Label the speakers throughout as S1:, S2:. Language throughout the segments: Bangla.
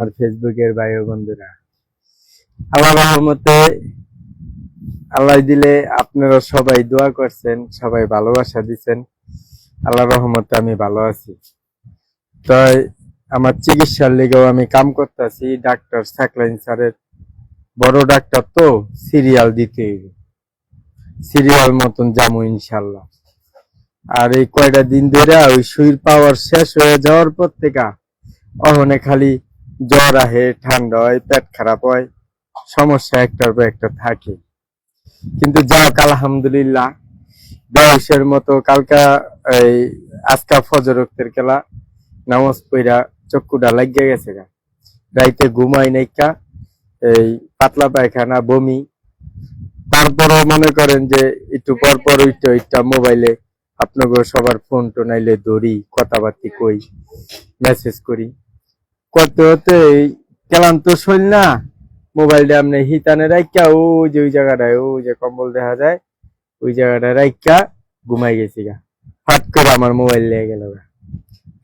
S1: আর ফেসবুকের ও বন্ধুরা। আল্লাহ রহমতে আল্লাহ দিলে আপনারা সবাই দোয়া করছেন, সবাই ভালোবাসা দিচ্ছেন আল্লাহ রহমতে আমি ভালো আছি। তাই আমার চিকিৎসার লেগেও আমি কাম করতেছি, ডাক্তার সাকলাইন স্যারের। বড় ডাক্তার তো সিরিয়াল দিতে সিরিয়াল মতন যাব ইনশাল্লাহ আর এই কয়টা দিন ধরে ওই সুইর পাওয়ার শেষ হয়ে যাওয়ার পর থেকে অহনে খালি জ্বর আহে, ঠান্ডা হয়, পেট খারাপ হয়, সমস্যা একটার পর একটা থাকে। কিন্তু যাক, আলহামদুলিল্লাহ, বয়সের মতো কালকা এই আজকা ফজর রক্তের খেলা, নামাজ পইরা চক্ষুটা লাগিয়ে গেছে গা। রাইতে ঘুমাই নাইকা এই পাতলা পায়খানা, বমি। তারপরও মনে করেন যে একটু পর পর ওইটা ওইটা মোবাইলে আপনাকে সবার ফোন টোনাইলে ধরি, কথাবার্তি কই, মেসেজ করি। করতে হতে ক্লান্ত শৈল না, মোবাইলটা আপনি হিতানে রাইকা ও যে ওই জায়গাটায়, ও যে কম্বল দেখা যায়, ওই জায়গাটায় রাইকা ঘুমাই গেছি গা। হট করে আমার মোবাইল লিয়ে গেল গা।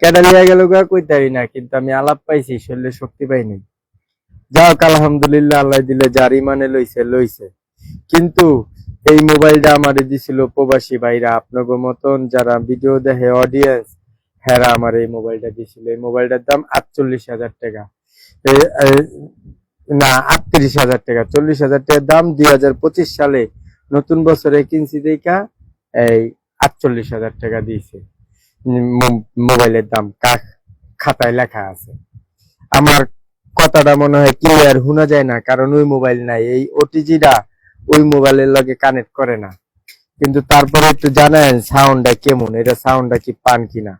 S1: কেডা লিয়ে গেল গা কইতারি না, কিন্তু আমি আলাপ পাইছি, শরীরে শক্তি পাইনি যাক আলহামদুলিল্লাহ, আল্লাহ দিলে যার ইমানে লইছে লইছে। কিন্তু এই মোবাইলটা আমারে দিছিল প্রবাসী ভাইরা, আপনাদের মতন যারা ভিডিও দেখে অডিয়েন্স হেরা আমার এই মোবাইলটা দিয়েছিল এই মোবাইলটার দাম আটচল্লিশ হাজার টাকা। না, আটত্রিশ হাজার টাকা, চল্লিশ হাজার টাকার দাম দুই হাজার পঁচিশ সালে নতুন বছরে কিনছি দেখা, এই আটচল্লিশ হাজার টাকা দিয়েছে। মোবাইলের দাম কাক খাতায় লেখা আছে। আমার কথাটা মনে হয় ক্লিয়ার শোনা যায় না, কারণ ওই মোবাইল নাই। এই ওটিজিটা ওই মোবাইলের লগে কানেক্ট করে না। কিন্তু তারপরে একটু জানেন সাউন্ডটা কেমন? এটা সাউন্ডটা কি পান কিনা?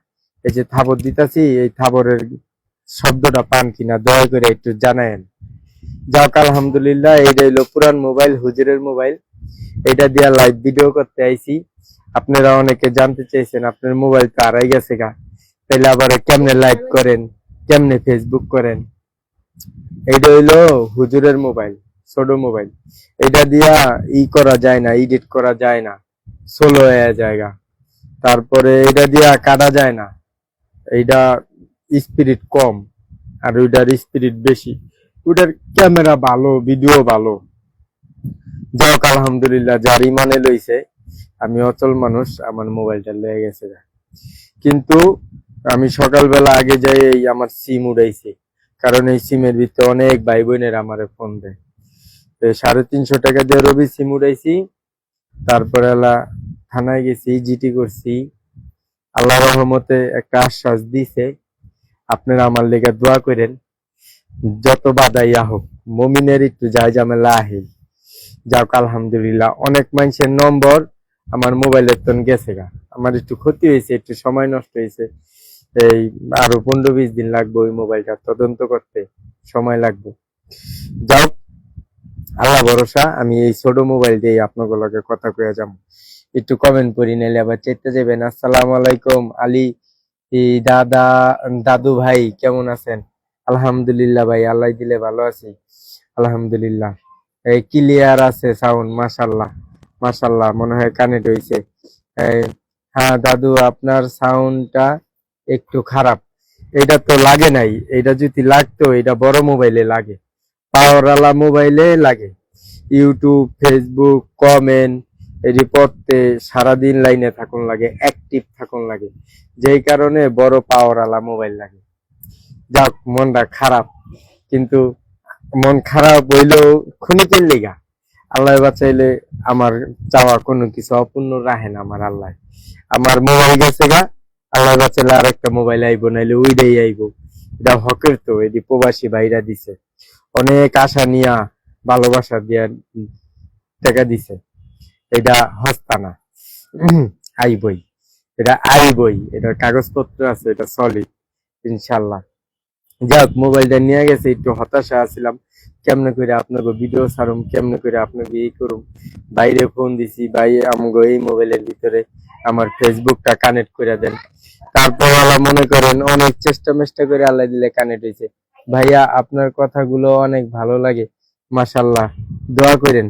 S1: এই যে থাবর দিতাছি, এই থাবরের শব্দটা পান কিনা, দয়া করে একটু জানায়েন। যাক, আলহামদুলিল্লাহ এইটা হইল পুরান মোবাইল, হুজুরের মোবাইল। এটা দিয়া লাইভ ভিডিও করতে আইছি। আপনারা অনেকে জানতে চাইছেন, আপনার মোবাইল তো হারাই গেছে গা। তাহলে আবার কেমনে লাইভ করেন, কেমনে ফেসবুক করেন? এইটা হইল হুজুরের মোবাইল, ছোট মোবাইল। এটা দিয়া ই করা যায় না এডিট করা যায় না। সোলো হয়ে জায়গা তারপরে এটা দিয়া কাটা যায় না। এইটা স্পিরিট কম আর ওইটার স্পিরিট বেশি। ওটার ক্যামেরা ভালো, ভিডিও ভালো। যাক, আলহামদুলিল্লাহ যার ইমানে লইছে, আমি অচল মানুষ, আমার মোবাইলটা লেগে গেছে কিন্তু আমি সকালবেলা আগে যাই এই আমার সিম উড়াইছি, কারণ এই সিমের ভিতরে অনেক ভাই বোনের আমারে ফোন দেয়। তো সাড়ে তিনশো টাকা দিয়ে রবি সিম উড়াইছি, তারপরে থানায় গেছি জিটি করছি আল্লাহ রহমতে একটা আশ্বাস দিছে, আপনারা আমার লেগে দোয়া করেন, যত বাদাইয়া হোক, মমিনের একটু যাই ঝামেলা আহে। যাক, আলহামদুলিল্লাহ, অনেক মানুষের নম্বর আমার মোবাইলের তন গেছে গা। আমার একটু ক্ষতি হয়েছে, একটু সময় নষ্ট হয়েছে। এই আরও পনেরো বিশ দিন লাগবে ওই মোবাইলটা তদন্ত করতে, সময় লাগবে। যাও আল্লাহ ভরসা, আমি এই ছোট মোবাইল দিয়ে আপনাদের লগে কথা কয়ে যাব। একটু কমেন্ট করি নাইলে আবার চেতে যাবেন। আসসালামু আলাইকুম আলী দাদা দাদু ভাই কেমন আছেন? আলহামদুলিল্লাহ ভাই আল্লাহ দিলে ভালো আছি। আলহামদুলিল্লাহ। এই ক্লিয়ার আছে সাউন্ড মাশাল্লাহ মাশাল্লাহ মনে হয় কানেক্ট এই, হ্যাঁ দাদু আপনার সাউন্ডটা একটু খারাপ। এটা তো লাগে নাই এটা যদি লাগতো এটা বড় মোবাইলে লাগে। পাওয়ারওয়ালা মোবাইলে লাগে। ইউটিউব ফেসবুক কমেন্ট এটি পড়তে সারাদিন লাইনে থাকুন লাগে অ্যাক্টিভ থাকুন লাগে। যেই কারণে বড় পাওয়ারওয়ালা মোবাইল লাগে। যাক, মনটা খারাপ, কিন্তু মন খারাপ হইলেও ক্ষণিকের লেগা। আল্লাহ বাঁচাইলে আমার চাওয়া কোনো কিছু অপূর্ণ রাখে না আমার আল্লাহ। আমার মোবাইল গেছে গা আল্লাহ বাঁচাইলে আর একটা মোবাইল আইবো, নাইলে ওইটাই আইবো। এটা হকের তো, এটি প্রবাসী ভাইরা দিছে। অনেক আশা নিয়া, ভালোবাসা দিয়া টাকা দিছে। এটা হস্তা না আইবই এটা আইবই এটার কাগজপত্র আছে, এটা সলিড ইনশাল্লাহ যাক, মোবাইলটা নিয়ে গেছে, একটু হতাশা আছিলাম। কেমনে করে আপনাকে ভিডিও ছাড়ুম, কেমনে করে আপনাকে এই করুম? বাইরে ফোন দিছি, ভাই আমাকে এই মোবাইলের ভিতরে আমার ফেসবুকটা কানেক্ট করে দেন। তারপর আল্লাহ মনে করেন, অনেক চেষ্টা মেষ্টা করে আল্লাহ দিলে কানেক্ট হয়েছে ভাইয়া, আপনার কথাগুলো অনেক ভালো লাগে। মাসাল্লাহ দোয়া করেন।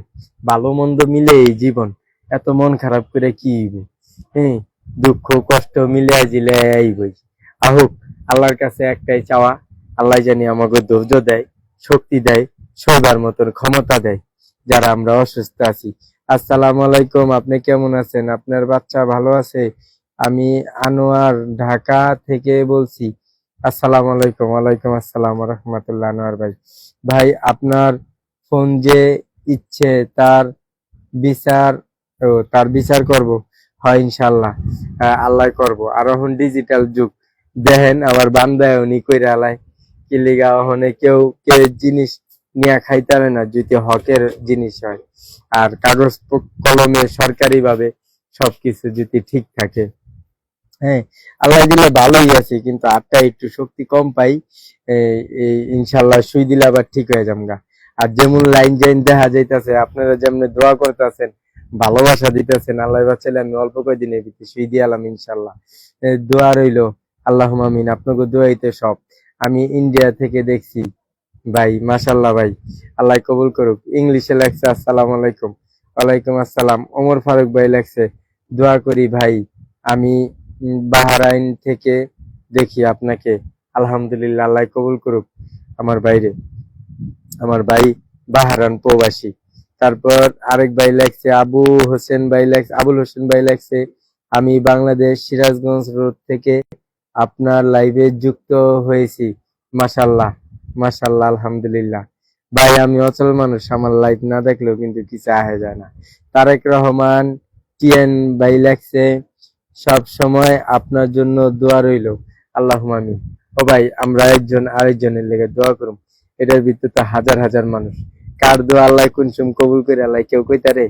S1: ভালো মন্দ মিলে এই জীবন, এত মন খারাপ করে কি হ্যাঁ দুঃখ কষ্ট মিলে জিলে আইবই। আহুক আল্লাহর কাছে একটাই চাওয়া, আল্লাহ জানি আমাকে ধৈর্য দেয়, শক্তি দেয়, সবার মতন ক্ষমতা দেয়, যারা আমরা অসুস্থ আছি। আসসালামু আলাইকুম, আপনি কেমন আছেন? আপনার বাচ্চা ভালো আছে? আমি আনোয়ার, ঢাকা থেকে বলছি। আসসালামু আলাইকুম, ওয়ালাইকুম আসসালাম রহমতুল্লাহ, আনোয়ার ভাই। ভাই, আপনার ফোন যে ইচ্ছে তার বিচার তার বিচার করব। হয় ইনশাল্লাহ আল্লাহ করব। আর এখন ডিজিটাল যুগ। দেখেন আবার বান্দায় উনি কইরা আলাই, কি লিগা ওখানে কেউ কেউ জিনিস নিয়ে খাইতে না, যদি হকের জিনিস হয়। আর কাগজ কলমে সরকারি ভাবে সবকিছু যদি ঠিক থাকে। হ্যাঁ আল্লাহ দিলে ভালোই আছে, কিন্তু আটটা একটু শক্তি কম পাই ইনশাল্লাহ সুই দিলে আবার ঠিক হয়ে যামগা। আর যেমন লাইন জাইন দেখা যাইতাছে, আপনারা যেমন দোয়া করতেছেন, ভালোবাসা দিতেছেন, আল্লাহ বাচ্চালে আমি অল্প কয়েকদিনের ভিতরে সুই দিয়ে আলাম ইনশাল্লাহ। দোয়া রইল আল্লাহ মামিন আপনাকে দোয়াইতে সব। আমি ইন্ডিয়া থেকে দেখছি, ভাই, মাশাল্লাহ ভাই, আল্লাহ কবুল করুক। ইংলিশে লেখছে, আসসালামু আলাইকুম। ওয়ালাইকুম আসসালাম। ওমর ফারুক ভাই লেখছে, দোয়া করি ভাই, আমি বাহারাইন থেকে দেখি আপনাকে। আলহামদুলিল্লাহ, আল্লাহ কবুল করুক আমার বাইরে আমার ভাই বাহারান প্রবাসী। তারপর আরেক ভাই লেখছে আবু হোসেন ভাই লেখছে আবুল হোসেন ভাই লেখছে আমি বাংলাদেশ সিরাজগঞ্জ রোড থেকে আপনার লাইভে যুক্ত হয়েছি। মাশাল্লাহ মাশাল্লাহ আলহামদুলিল্লাহ। ভাই, আমি অচল মানুষ, আমার লাইভ না দেখলেও কিন্তু কিছু আহে যায় না। তারেক রহমান, টিএন ভাই লেখছে সব সময় আপনার জন্য দোয়া রইল। আল্লাহ মামি ও ভাই, আমরা একজন আরেকজনের লেগে দোয়া করুম। এটার ভিতরে তো হাজার হাজার মানুষ। কার দোয়া আল্লাহ কুনসুম কবুল করে আল্লাহ, কেউ কইতারে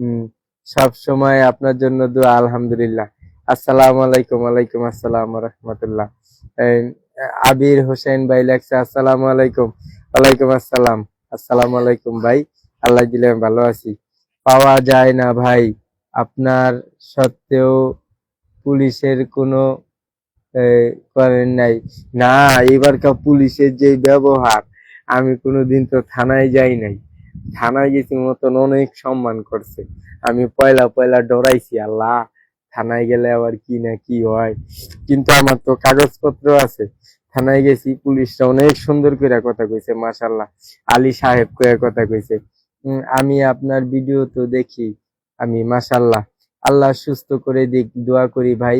S1: হম, সব সময় আপনার জন্য দোয়া, আলহামদুলিল্লাহ। আসসালামু আলাইকুম আলাইকুম আসসালাম রহমতুল্লাহ আবির হোসেন ভাই লেখছে, আসসালামু আলাইকুম, ওয়ালাইকুম আসসালাম। আসসালামু আলাইকুম ভাই, আল্লাহ দিলে আমি ভালো আছি। পাওয়া যায় না ভাই, আপনার সত্ত্বেও পুলিশের কোনো করেন নাই। না এবারকার পুলিশের যে ব্যবহার আমি কোনোদিন তো থানায় যাই নাই। থানায় গেছি মতন অনেক সম্মান করছে। আমি পয়লা পয়লা ডরাইছি, আল্লাহ, থানায় গেলে আবার কি না কি হয়। কিন্তু আমার তো কাগজপত্র আছে। থানায় গেছি, পুলিশরা অনেক সুন্দর করে কথা কইছে মাশাল্লাহ আলী সাহেব কয়ে কথা কইছে আমি আপনার ভিডিও তো দেখি, আমি মাশাল্লাহ আল্লাহ সুস্থ করে দিক, দোয়া করি ভাই।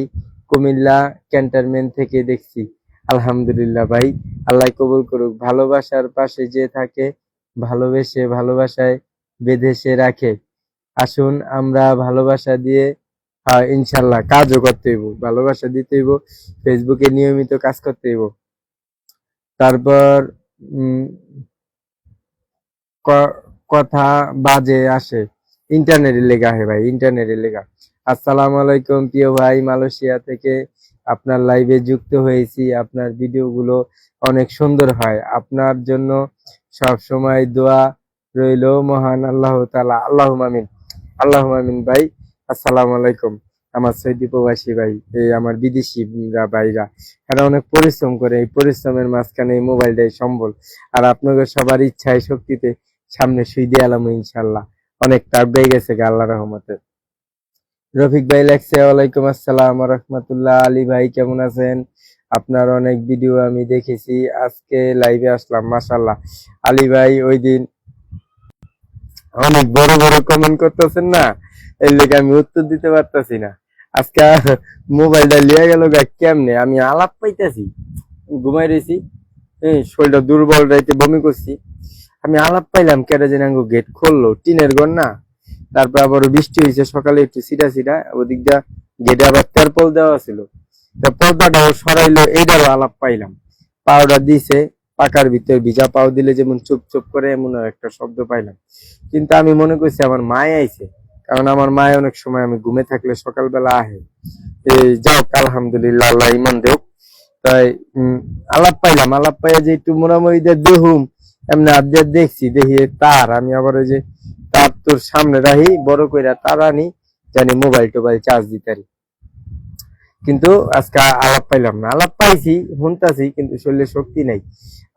S1: কুমিল্লা ক্যান্টনমেন্ট থেকে দেখছি। আলহামদুলিল্লাহ ভাই, আল্লাহ কবুল করুক। ভালোবাসার পাশে যে থাকে, ভালোবেসে ভালোবাসায় বেঁধেছে রাখে। আসুন আমরা ভালোবাসা দিয়ে ইনশাল্লাহ কাজও করতে হইব। ভালোবাসা দিতে হইব, ফেসবুকে নিয়মিত কাজ করতে হইব। তারপর কথা বাজে আসে। ইন্টারনেটে লেখা হয় ভাই ইন্টারনেটে লেখা আসসালামু আলাইকুম প্রিয় ভাই, মালয়েশিয়া থেকে আপনার লাইভে যুক্ত হয়েছি, আপনার ভিডিওগুলো অনেক সুন্দর হয়। আপনার জন্য সব সময় দোয়া রইল, মহান আল্লাহ তাআলা। আল্লাহ মামিন আল্লাহ মামিন ভাই, আসসালামু আলাইকুম। আমার সৌদি প্রবাসী ভাই, এই আমার বিদেশিরা ভাইরা, এরা অনেক পরিশ্রম করে, এই পরিশ্রমের মাঝখানে এই মোবাইলটাই সম্বল। আর আপনাদের সবার ইচ্ছায়, শক্তিতে সামনে দিয়ে আলাম ইনশাল্লাহ অনেক টাপ বেয়ে গেছে গা আল্লাহ রহমতে। রফিক ভাই লেখছে ওয়ালাইকুম আসসালাম রহমতুল্লাহ। আলী ভাই, কেমন আছেন? আপনার অনেক ভিডিও আমি দেখেছি, আজকে লাইভে আসলাম মাশাল্লাহ আলী ভাই, ওই দিন অনেক বড় বড় কমেন্ট করতেছেন না? এর লেগে আমি উত্তর দিতে পারতাছি না। আজকে মোবাইলটা লিয়ে গেল গা কেমনে? আমি আলাপ পাইতেছি, ঘুমাই রয়েছি শরীরটা দুর্বল, রাইতে বমি করছি। আমি আলাপ পাইলাম কেটে যেন গেট খুললো, টিনের ঘর না? তারপর আবার বৃষ্টি হয়েছে, সকালে একটু সিটা সিটা ওদিকটা গেটে আবার তেরপল দেওয়া ছিল। পর্দাটাও সরাইলো এইটারও আলাপ পাইলাম। পাউডার দিছে, পাকার ভিতরে ভিজা পাও দিলে যেমন চুপ চুপ করে এমন একটা শব্দ পাইলাম। কিন্তু আমি মনে করছি আমার মায় আইছে, কারণ আমার মায় অনেক সময় আমি ঘুমে থাকলে সকালবেলা আহে। যাও, আলহামদুলিল্লাহ, আল্লাহ ইমান দেও তাই আলাপ পাইলাম, আলাপ পাইয়া যে একটু মোড়ামুড়ি দিয়ে দেহুম এমনি আদ্যার দেখছি, দেখি তার, আমি আবার ওই যে তার তোর সামনে রাহি, বড় কইরা তার আনি জানি মোবাইল টোবাইল চার্জ দিতে কিন্তু আজকে আলাপ পাইলাম না। আলাপ পাইছি, শুনতাছি, কিন্তু শরীরে শক্তি নাই।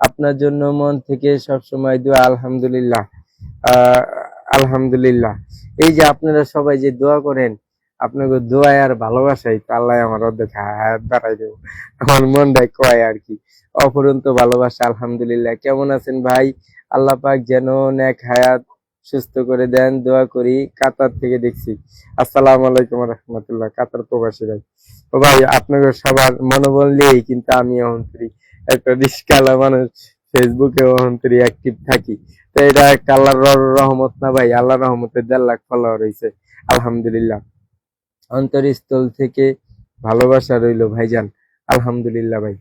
S1: আপনার জন্য মন থেকে সব সময় দোয়া, আলহামদুলিল্লাহ। আলহামদুলিল্লাহ। এই যে আপনারা সবাই যে দোয়া করেন, আপনাকে দোয়ায় আর ভালোবাসাই তো আল্লাহ আমার অর্ধেক হায়াত বাড়াই দেবো। আমার মনটাই কয় আর কি। অপরন্ত ভালোবাসা, আলহামদুলিল্লাহ। কেমন আছেন ভাই? আল্লাহ পাক যেন নেক হায়াত সুস্থ করে দেন, দোয়া করি, কাতার থেকে দেখছি। আসসালামু আলাইকুম রহমতুল্লাহ, কাতার প্রবাসী ভাই। ও ভাই, আপনাকে সবার মনোবল নিয়েই কিন্তু আমি অহন্তরি একটা রিস্কালা মানুষ, ফেসবুকে অহন্তরি অ্যাক্টিভ থাকি। তো এটা একটা আল্লাহর রহমত না ভাই? আল্লাহ রহমতের দেড় লাখ ফলোয়ার হয়েছে আলহামদুলিল্লাহ। অন্তরস্থল থেকে ভালোবাসা রইল ভাইজান। আলহামদুলিল্লাহ ভাই,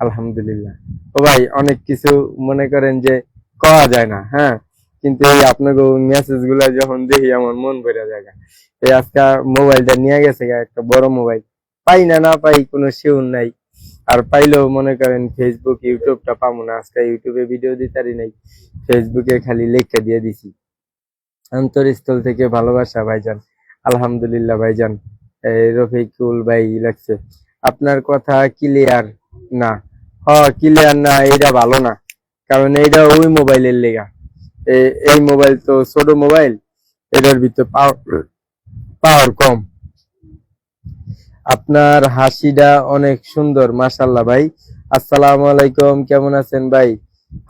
S1: আলহামদুলিল্লাহ। ও ভাই, অনেক কিছু মনে করেন যে কওয়া যায় না হ্যাঁ? কিন্তু এই আপনাকে মেসেজগুলা যখন দেখি আমার মন ভরে যায় এই আজকে মোবাইলটা নিয়ে গেছে একটা বড় মোবাইল পাই না না পাই, কোনো শিউর নাই। আর পাইলেও মনে করেন ফেসবুক ইউটিউবটা পাবো না। আজকে ইউটিউবে ভিডিও দিতারি নাই। ফেসবুকে খালি লেখা দিয়ে দিছি। অন্তরস্থল থেকে ভালোবাসা, ভাইজান। আলহামদুলিল্লাহ, ভাইজান। রফিকুল ভাই লাগছে। আপনার কথা ক্লিয়ার না। হ ক্লিয়ার না এটা ভালো না। কারণ এইটা ওই মোবাইলের লেগা। এই মোবাইল তো ছোট মোবাইল এটার ভিতর পাওয়ার কম। আপনার হাসিটা অনেক সুন্দর মাশাল্লাহ ভাই। আসসালামু আলাইকুম, কেমন আছেন ভাই?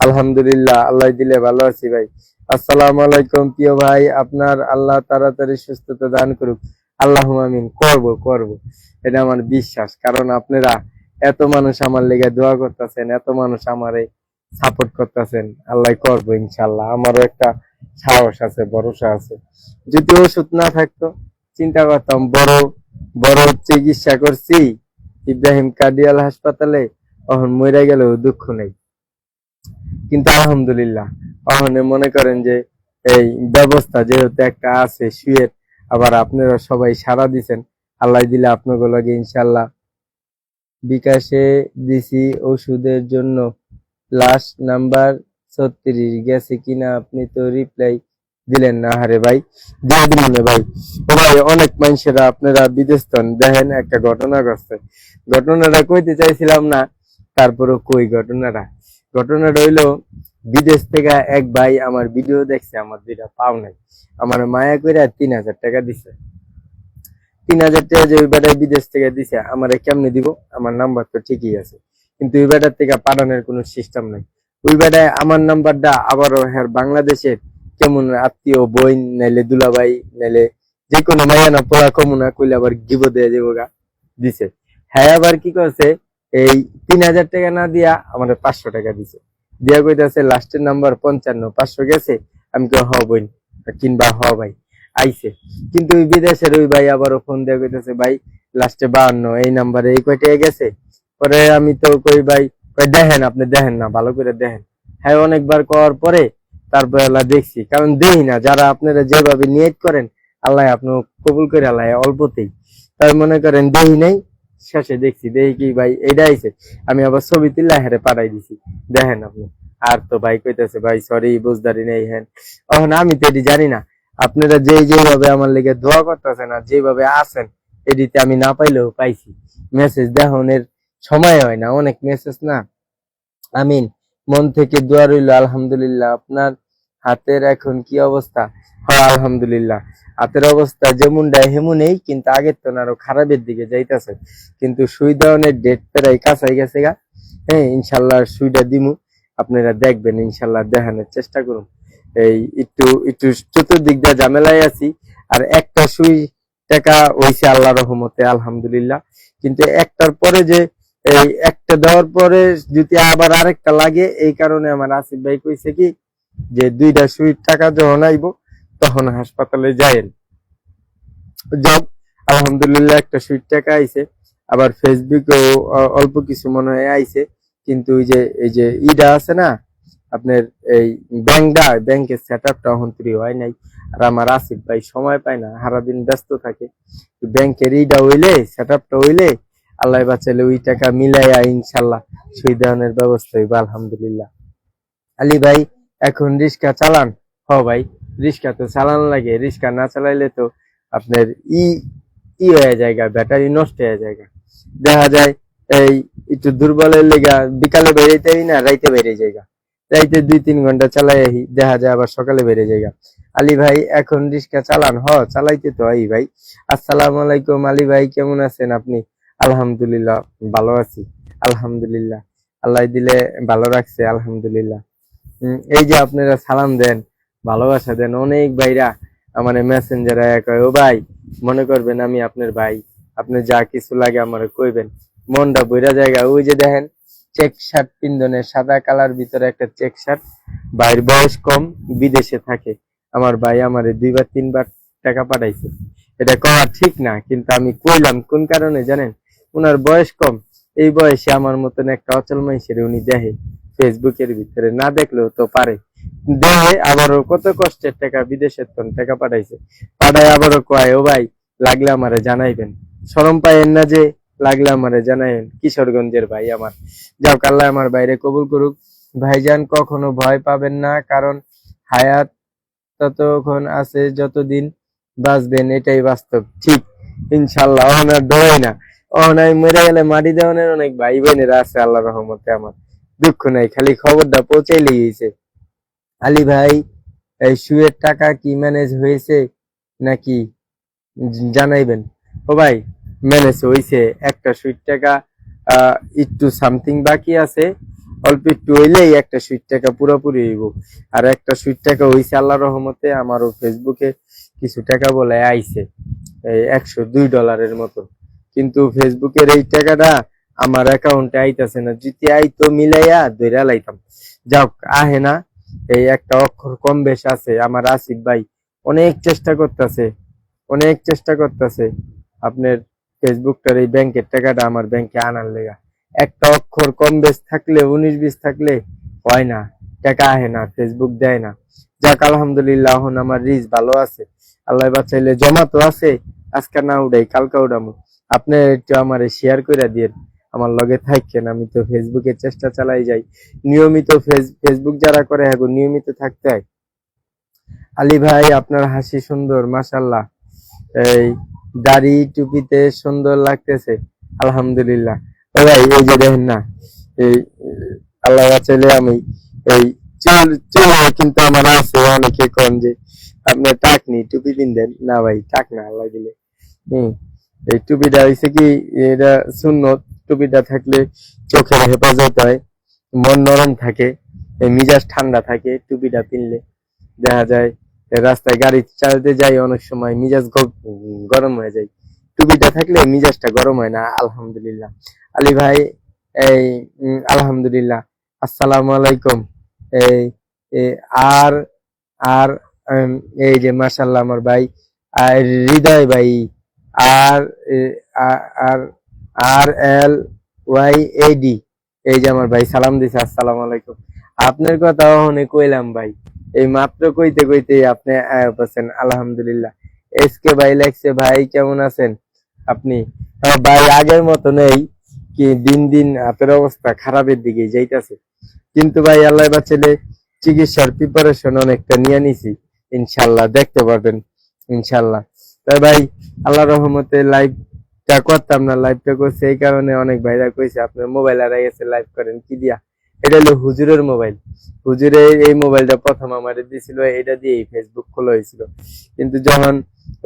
S1: আলহামদুলিল্লাহ, আল্লাহ দিলে ভালো আছি ভাই। আসসালামু আলাইকুম, প্রিয় ভাই, আপনার আল্লাহ তাড়াতাড়ি সুস্থতা দান করুক। আল্লাহ আমিন, করব করব। এটা আমার বিশ্বাস, কারণ আপনারা এত মানুষ আমার লেগে দোয়া করতেছেন, এত মানুষ আমারে সাপোর্ট করতেছেন, আল্লাহ করব ইনশাল্লাহ। আমারও একটা সাহস আছে, ভরসা আছে। যদি ওষুধ না থাকতো, চিন্তা করতাম, বড় বড় চিকিৎসা করছি, ইব্রাহিম কার্ডিয়াল হাসপাতালে তখন মরে গেলেও দুঃখ নেই। কিন্তু আলহামদুলিল্লাহ, অহনে মনে করেন যে এই ব্যবস্থা যেহেতু একটা আছে শুয়ের আবার আপনারা সবাই সারা দিছেন, আল্লাহ দিলে আপনাকে লাগে ইনশাল্লাহ বিকাশে দিছি ওষুধের জন্য। লাস্ট নাম্বার ছত্রিশ। গেছে কিনা আপনি তো রিপ্লাই দিলেন না হারে ভাই। দিয়ে দিলেন ভাই। ও ভাই, অনেক মানুষেরা আপনারা বিদেশতন দেখেন, একটা ঘটনা ঘটছে। ঘটনাটা কইতে চাইছিলাম না, তারপরও কই ঘটনাটা? ঘটনাটা হইল, বিদেশ থেকে এক ভাই আমার ভিডিও দেখছে, আমার দুইটা পাও নাই। আমার মায়া কইরা তিন হাজার টাকা দিছে। তিন হাজার টাকা যে ওই বিদেশ থেকে দিছে, আমারে কেমনে দিব? আমার নাম্বার তো ঠিকই আছে। কিন্তু ওই বেটার থেকে পাঠানোর কোনো সিস্টেম নাই। ওই বেটায় আমার নাম্বারটা আবারও হ্যাঁ বাংলাদেশের কেমন আত্মীয় বইন নাইলে দুলাভাই, নাইলে যে কোনো মায়া না পড়া কমুনা কইলে আবার গিব দিয়ে যাব গা, দিছে। হ্যাঁ আবার কি করছে, এই তিন হাজার টাকা না দিয়া আমার পাঁচশো টাকা দিছে। দিয়া কইতাছে লাস্টের নাম্বার পঞ্চান্ন, পাঁচশো গেছে, আমি কই, হ বইন কিংবা হ, ভাই। আইছে। কিন্তু ওই বিদেশের ওই ভাই আবারও ফোন দিয়ে কইতাছে, ভাই লাস্টে বাহান্ন, এই নাম্বারে এই কয়টা গেছে? পরে আমি তো কই, ভাই দেখেন আপনি, দেখেন না, ভালো করে দেখেন। হ্যাঁ অনেকবার করার পরে তারপরে আল্লাহ দেখছি। কারণ দেই না, যারা আপনারা যেভাবে নিয়ত করেন, আল্লাহ আপনি কবুল করে আল্লাহ অল্পতেই। তাই মনে করেন দেই নাই, শেষে দেখছি দেখি কি, ভাই এটা আইছে, আমি আবার ছবি তুলে হেরে পাঠাই দিছি, দেখেন আপনি। আর তো ভাই কইতেছে, ভাই সরি বুঝদারি নেই হ্যান এখন আমি তো এটি জানি না, আপনারা যে যেভাবে আমার লেগে দোয়া করতেছেন আর যেভাবে আছেন এডিতে আমি না পাইলেও পাইছি। মেসেজ দেখানোর সময় হয় না, অনেক মেসেজ না। আমিন, মন থেকে দোয়া রইল, আলহামদুলিল্লাহ। আপনার হাতের এখন কি অবস্থা? হ্যাঁ আলহামদুলিল্লাহ। হাতের অবস্থা যেমনটা হেমনই, কিন্তু আগের তো আরও খারাপের দিকে যাইতাছে। কিন্তু সুই দেওয়ানের ডেট প্রায় কাছাই গেছে গা। হ্যাঁ ইনশাল্লাহ সুইটা দিমু। আপনারা দেখবেন, ইনশাল্লাহ দেখানোর চেষ্টা করুন। এই একটু একটু চতুর্দিক দিয়ে ঝামেলায় আছি, আর একটা সুই টাকা হইছে আল্লাহ রহমতে, আলহামদুলিল্লাহ। কিন্তু একটার পরে যে এই একটা দেওয়ার পরে যদি আবার আরেকটা লাগে, এই কারণে আমার আসিফ ভাই কইছে কি, যে দুইটা সুইট টাকা যখন আইব, তখন হাসপাতালে যাইন যাক আলহামদুলিল্লাহ একটা সুইট টাকা আইছে। আবার ফেসবুকেও অল্প কিছু মনে হয় আইছে। কিন্তু ওই যে, এই যে ইডা আছে না, আপনার এই ব্যাংকটা, ব্যাংকের সেট আপটা অহন্তরি হয় নাই। আর আমার আসিফ ভাই সময় পায় না, সারাদিন ব্যস্ত থাকে। ব্যাংকের ইডা হইলে সেট আপটা হইলে আল্লাহ বাঁচালে ওই টাকা মিলাইয়া ইনশাল্লাহ সুই দেওয়ানোর ব্যবস্থা হইব, আলহামদুলিল্লাহ। আলী ভাই, এখন রিক্সা চালান? হ ভাই, রিক্সা তো চালান লাগে, রিক্সা না চালাইলে তো আপনার ই ই হয়ে যায় ব্যাটারি নষ্ট হয়ে যায় দেখা যায়, এই একটু দুর্বলের লেগা, বিকালে বেরিয়েতেই না, রাইতে বেরিয়ে যায় রাইতে দুই তিন ঘণ্টা চালাই আহি, দেখা যায় আবার সকালে বেরিয়ে যায় আলী ভাই, এখন রিক্সা চালান? হ, চালাইতে তো হয় ভাই। আসসালামু আলাইকুম, আলী ভাই, কেমন আছেন আপনি? আলহামদুলিল্লাহ, ভালো আছি। আলহামদুলিল্লাহ। আল্লাহ দিলে ভালো রাখছে, আলহামদুলিল্লাহ। এই যে আপনারা সালাম দেন, ভালোবাসা দেন, অনেক ভাইরা আমার মেসেঞ্জারে ও ভাই, মনে করবেন আমি আপনার ভাই, আপনি যা কিছু লাগে আমার কইবেন। মনটা বইরা জায়গা, ওই যে দেখেন চেক শার্ট পিন্দনের সাদা কালার ভিতরে একটা চেক শার্ট ভাইয়ের বয়স কম, বিদেশে থাকে। আমার ভাই আমারে দুইবার, তিনবার টাকা পাঠাইছে। এটা করা ঠিক না, কিন্তু আমি কইলাম, কোন কারণে জানেন? ওনার বয়স কম। এই বয়সে আমার মতন একটা অচল মানুষের উনি দেখে ফেসবুকের ভিতরে না দেখলেও তো পারে। দেহে আবারও কত কষ্টের টাকা, বিদেশের তন টাকা পাঠাইছে। পাঠায় আবারও কয়, ও ভাই, লাগলে আমারে জানাইবেন। শরম পাইয়েন না যে, লাগলে আমারে জানাইবেন। কিশোরগঞ্জের ভাই আমার। যাও কাল্লা আমার বাইরে কবুল করুক। ভাইজান কখনো ভয় পাবেন না, কারণ হায়াত ততক্ষণ আছে যতদিন বাঁচবেন, এটাই বাস্তব। ঠিক, ইনশাল্লাহ অহনার ডোয় না। অহনায় মরে গেলে মাটি দেওয়ানের অনেক ভাই বোনেরা আছে আল্লাহ রহমতে আমার। দুঃখ নাই, খালি খবরটা পৌঁছাইলেই হয়েছে আলী ভাই, এই শুয়ের টাকা কি ম্যানেজ হয়েছে নাকি জানাইবেন? ও ভাই ম্যানেজ হয়েছে একটা সুইট টাকা একটু সামথিং বাকি আছে, অল্প একটু হইলেই একটা সুইট টাকা পুরোপুরি হইব। আর একটা সুইট টাকা হইছে আল্লাহ রহমতে, আমারও ফেসবুকে কিছু টাকা বলে আইছে একশো দুই ডলারের মতো। কিন্তু ফেসবুকের এই টাকাটা আমার অ্যাকাউন্টে আইতাছে না। যদি আইতো মিলাইয়া ধইরা লাইতাম। যাক, আহে না। এই একটা অক্ষর কম বেশ আছে। আমার আসিফ ভাই অনেক চেষ্টা করতেছে। অনেক চেষ্টা করতেছে আপনার ফেসবুকটার এই ব্যাংকের টাকাটা আমার ব্যাংকে আনার লেগা। একটা অক্ষর কম বেশ থাকলে, উনিশ বিশ থাকলে হয় না। টাকা আহে না ফেসবুক দেয় না। যাক, আলহামদুলিল্লাহ, এখন আমার রিচ ভালো আছে। আল্লাহ বাঁচাইলে জমা তো আছে, আজকে না উঠাই কালকে উঠামো আপনি একটু আমার শেয়ার করে দিয়ে আমার লগে থাকেন, আমি তো ফেসবুকে চেষ্টা চালাই যাই। নিয়মিত ফেস- ফেসবুক যারা করে এখন নিয়মিত থাকতে হয়। আলী ভাই, আপনার হাসি সুন্দর মাশাল্লাহ এই দাড়ি টুপিতে সুন্দর লাগতেছে, আলহামদুলিল্লাহ। ভাই, এই যে দেখেন না, এই, আল্লাহ বাঁচাইলে আমি এই চুল চুল কিন্তু আমার আছে, অনেকে কম যে আপনি টাকনি, টুপি দিন দেন না ভাই, টাক না, আল্লাহ দিলে। হম। এই টুপিটা হয়েছে কি, এটা সুন্নত, টুপিটা থাকলে চোখের হেফাজত হয়, মন নরম থাকে মিজাজ ঠান্ডা থাকে, টুপিটা পিনলে দেখা যায় রাস্তায় গাড়ি চালাতে যাই, অনেক সময় মিজাজ গরম হয়ে যায়। টুপিটা থাকলে মিজাজটা গরম হয় না, আলহামদুলিল্লাহ। আলী ভাই, এই আলহামদুলিল্লাহ, আসসালামু আলাইকুম। এই আর আর এই যে মাশাল্লাহ আমার ভাই, আর হৃদয় ভাই আর আর আর, এল, ওয়াই, এ, ডি। এই যে আমার ভাই, সালাম দিছে, আসসালামু আলাইকুম। আপনার কথা অনেক কইলাম ভাই, এই মাত্র কইতে কইতে আপনি আছেন আলহামদুলিল্লাহ। এসকে ভাই লেখছে, ভাই, কেমন আছেন আপনি? ভাই, আগের মতো নেই কি দিন দিন আপনার অবস্থা খারাপের দিকে যাইতাছে। কিন্তু ভাই, আল্লাহ বাঁচালে চিকিৎসার প্রিপারেশন অনেকটা নিয়ে নিছি। ইনশাল্লাহ, দেখতে পারবেন। ইনশাল্লাহ। তাই ভাই আল্লাহ রহমতে লাইভটা করতাম না লাইভটা করছে এই কারণে অনেক ভাইরা কইছে আপনার মোবাইল আর গেছে লাইভ করেন, কি দিয়া? এটা হলো হুজুরের মোবাইল হুজুরের এই মোবাইলটা প্রথম আমার দিছিল, এটা দিয়ে ফেসবুক খোলা হয়েছিল। কিন্তু যখন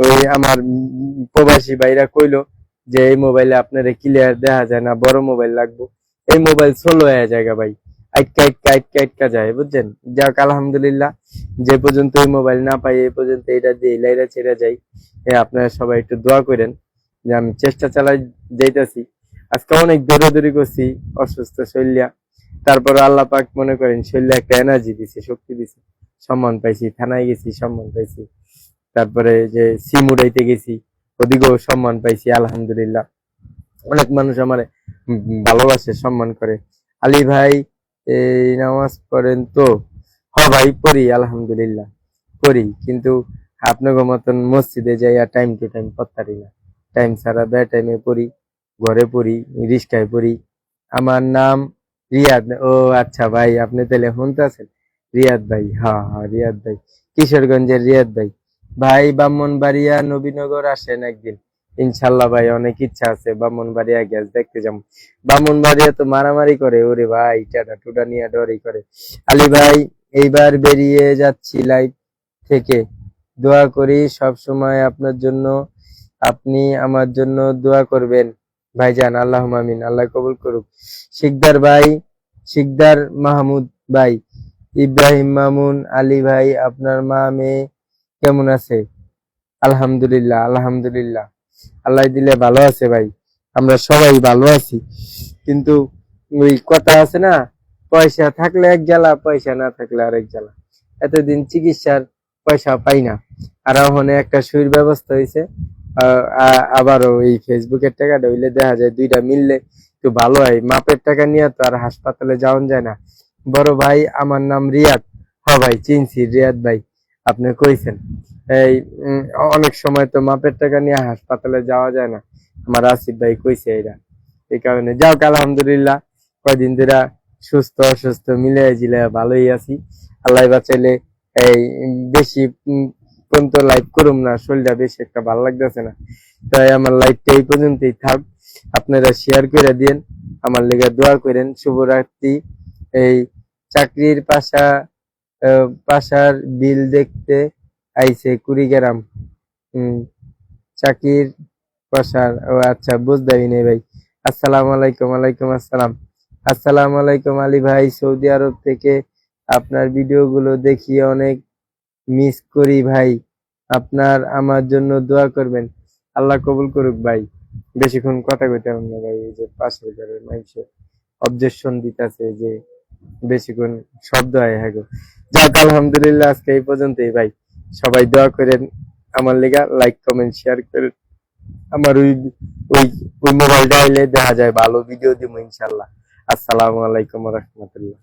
S1: ওই আমার প্রবাসী ভাইরা কইলো যে, এই মোবাইলে আপনারা ক্লিয়ার দেখা যায় না, বড় মোবাইল লাগবে। এই মোবাইল সোলো হয়ে জায়গা ভাই। আটকা আটকা আটকা আটকা যায়, বুঝছেন? যাক, আলহামদুলিল্লাহ, যে পর্যন্ত এই মোবাইল না পাই, এই পর্যন্ত এটা দিয়ে লাইরা ছেড়ে যাই। আপনারা সবাই একটু দোয়া করেন যে আমি চেষ্টা চালাই যাইতাছি। আজকে অনেক দৌড়াদৌড়ি করছি, অসুস্থ শৈলিয়া। তারপর আল্লাহ পাক মনে করেন শৈলে একটা এনার্জি দিছে, শক্তি দিছে। সম্মান পাইছি, থানায় গেছি, সম্মান পাইছি। তারপরে যে সিম উড়াইতে গেছি, ওদিকেও সম্মান পাইছি, আলহামদুলিল্লাহ। অনেক মানুষ আমার ভালোবাসে, সম্মান করে। আলী ভাই এই নামাজ পড়েন তো? হ ভাই, পড়ি, আলহামদুলিল্লাহ, পড়ি। কিন্তু আপনাকে মতন মসজিদে যাই আর টাইম টু টাইম পড়তারি না। টাইম ছাড়া বে টাইমে পড়ি, ঘরে পড়ি রিস্কায় পড়ি। আমার নাম রিয়াদ। ও আচ্ছা ভাই, আপনি তাহলে শুনতে আছেন রিয়াদ ভাই হ্যাঁ হ্যাঁ রিয়াদ ভাই। কিশোরগঞ্জের রিয়াদ ভাই। ভাই, ব্রাহ্মণবাড়িয়া নবীনগর আসেন একদিন। ইনশাল্লাহ ভাই, অনেক ইচ্ছা আছে। ব্রাহ্মণবাড়িয়া গ্যাস দেখতে যাব। ব্রাহ্মণবাড়িয়া তো মারামারি করে, ওরে ভাই টাটা টুটা নিয়ে ডরি করে। আলী ভাই, এইবার বেরিয়ে যাচ্ছি লাইভ থেকে। দোয়া করি সব সময় আপনার জন্য, আপনি আমার জন্য দোয়া করবেন। ভাইজান, আল্লাহ আমিন, আল্লাহ কবুল করুক। শিকদার ভাই, শিকদার মাহমুদ ভাই, ইব্রাহিম মামুন, আলী ভাই, আপনার মা, মেয়ে কেমন আছে? আলহামদুলিল্লাহ আলহামদুলিল্লাহ। আল্লাহ দিলে ভালো আছে ভাই। আমরা সবাই ভালো আছি। কিন্তু ওই কথা আছে না, পয়সা থাকলে এক জ্বালা, পয়সা না থাকলে আরেক জ্বালা। এতদিন চিকিৎসার পয়সা পাই না। আর ওখানে একটা সুর ব্যবস্থা হয়েছে। আবারও এই ফেসবুকের টাকাটা হইলে দেখা যায় দুইটা মিললে একটু ভালো হয়। মাপের টাকা নিয়ে তো আর হাসপাতালে যাওয়া যায় না। বড় ভাই, আমার নাম রিয়াদ। হ ভাই, চিনছি রিয়াদ ভাই। আপনি কইছেন। এই অনেক সময় তো মাপের টাকা নিয়ে হাসপাতালে যাওয়া যায় না। আমার আসিফ ভাই কইছে এরা এই কারণে যাও আলহামদুলিল্লাহ, কয়দিন ধরে সুস্থ, অসুস্থ, মিলে জিলে ভালোই আছি। আল্লাহ বাঁচাইলে এই বেশি পর্যন্ত লাইভ করুম না, শরীরটা বেশি একটা ভালো লাগতেছে না। তাই আমার লাইভটা এই পর্যন্তই থাক। আপনারা শেয়ার করে দিন আমার লেগে দোয়া করেন। শুভরাত্রি। এই, চাকরির পাশা পাশার বিল দেখতে আইছে কুড়িগ্রাম। হম চাকরির পাশার, ও আচ্ছা বুঝতেই নেই ভাই। আসসালামু আলাইকুম আলাইকুম আসসালাম। আসসালামু আলাইকুম আলী ভাই, সৌদি আরব থেকে আপনার ভিডিওগুলো দেখি অনেক মিস করি ভাই। আপনার আমার জন্য দোয়া করবেন। আল্লাহ কবুল করুক ভাই। বেশিক্ষণ কথা কইতে না ভাই, এই যে পাশের ঘরের মানুষের অবজেকশন দিতেছে যে বেশিক্ষণ শব্দ হয় হ্যাঁ। যাক, আলহামদুলিল্লাহ আজকে এই পর্যন্তই ভাই। সবাই দোয়া করেন আমার লেগা লাইক কমেন্ট শেয়ার করেন। আমার ওই ওই ওই মোবাইলটা দেখা যায়, ভালো ভিডিও দিব ইনশাল্লাহ। আসসালামু আলাইকুম রহমতুল্লাহ।